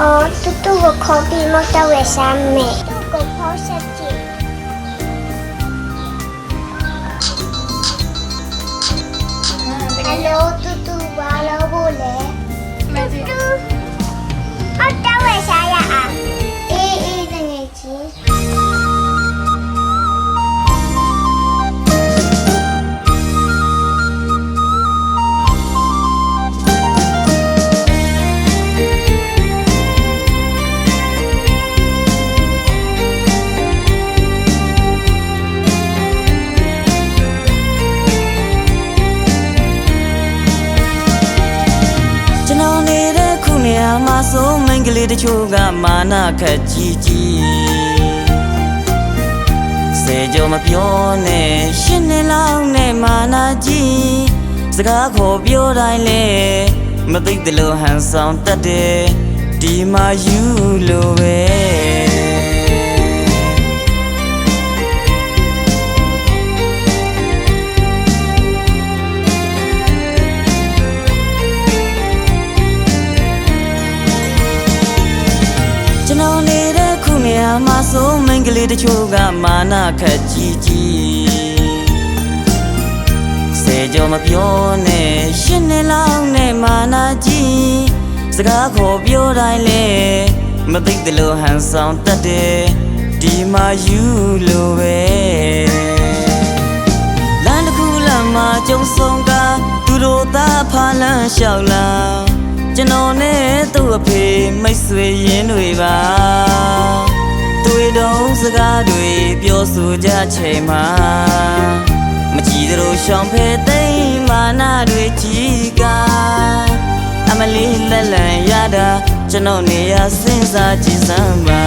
အော်တူတူကိုခေါ်ပြီးမတော့ဝယ်စမ်းမယ်တူကိုဖောက်ဆက်ကြည့်ဟယ်လိုတူတူဘာလို့ဖို့လဲတူ မှာဆိုမိန်းကလေးတချို့ကမာနခက်ကြီးကြီးစေကြမပြောနဲ့ရှင်းနေလောက်နဲ့မာနကြီးစကားခေါ်ပြောတိုင်းလေမသိတယ်လို့ဟန်ဆောင်တတ်တယ်ဒီမှာယူလို့ပဲ မှာဆိုမိန်းကလေးတချို့ကမာနခက်ကြီးကြီးစေကြမပြောနဲ့ရှင်းနေလောက်နဲ့မာနကြီးစကားခေါ်ပြောတိုင်းလေမသိတယ်လို့ဟန်ဆောင်တတ်တယ်ဒီမှာယူလို့ပဲလမ်းတစ်ခုလမ်းမှာကြုံဆုံးကသူတို့သားဖားလန်းလျှောက်လာကျွန်တော်နဲ့သူ့အဖေမိတ်ဆွေရင်းတွေပါ တွေ့တော့စကားတွေပြောဆိုကြချိန်မှာမကြည့်သလိုရှောင်ဖဲသိမ်းမာနာတွေကြီးကအမလေးလက်လန်ရတာကျွန်တော်နေရစဉ်းစားကြည့်စမ်းပါ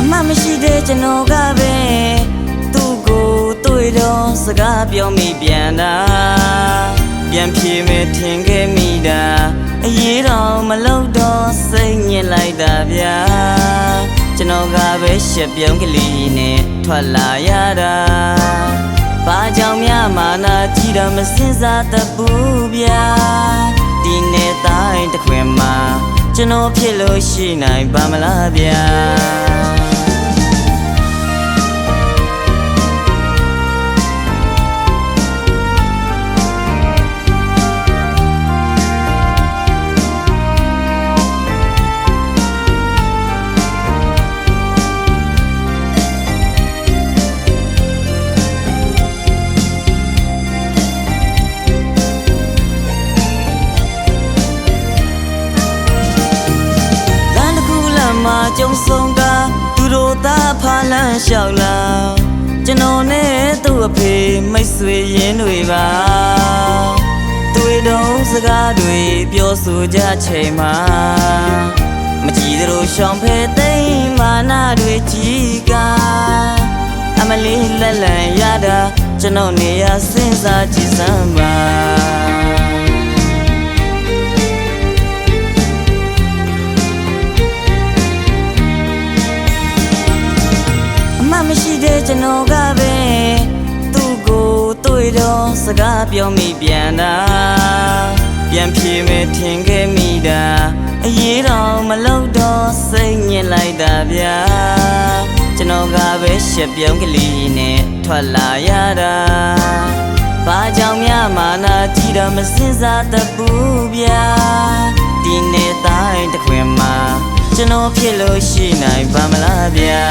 အမမရှိတဲ့ကျွန်တော်ကပဲသူ့ကိုတွေ့တော့ စကားပြောမိပြန်တာပြန်ပြေမယ်ထင်ခဲ့မိတာအရေးတော်မလုပ်တော့စိတ်ညစ်လိုက်တာဗျာကျွန်တော်ကပဲရှက်ပြုံးကလေးနဲ့ထွက်လာရတာဘာကြောင့်များမာနာကြည့်တော့မစင်စားတတ်ဘူးဗျာဒီနေ့တိုင်းတစ်ခွင်မှာကျွန်တော်ဖြစ်လို့ရှိနိုင်ပါမလားဗျာ မ်းမှာကြုံဆုံးကသူတို့သားဖားလန်းလျှောက်လာကျွန်တော်နဲ့သူ့အဖေမိတ်ဆွေရင်းတွေပါတွေ့တော့စကားတွေပြောဆိုကြချိန်မှာမကြည့်သလိုရှောင်ဖဲသိမ်းမာနာတွေကြီးကအမလေးလက်လန်ရတာကျွန်တော်နေရစဉ်းစားကြည့်စမ်းပါ တဲ့ကျွန်တော်ကပဲသူ့ကိုတွေ့တော့စကားပြောမိပြန်တာပြန်ပြေမယ်ထင်ခဲ့မိတာအရေးတော်မလုပ်တော့စိတ်ညစ်လိုက်တာဗျာကျွန်တော်ကပဲရှက်ပြုံးကလေးနဲ့ထွက်လာရတာဘာကြောင့်များမာနာကြည့်တော့မစင်စားတတ်ဘူးဗျာဒီနေ့တိုင်းတစ်ခွင်မှာကျွန်တော်ဖြစ်လို့ရှိနိုင်ပါမလားဗျာ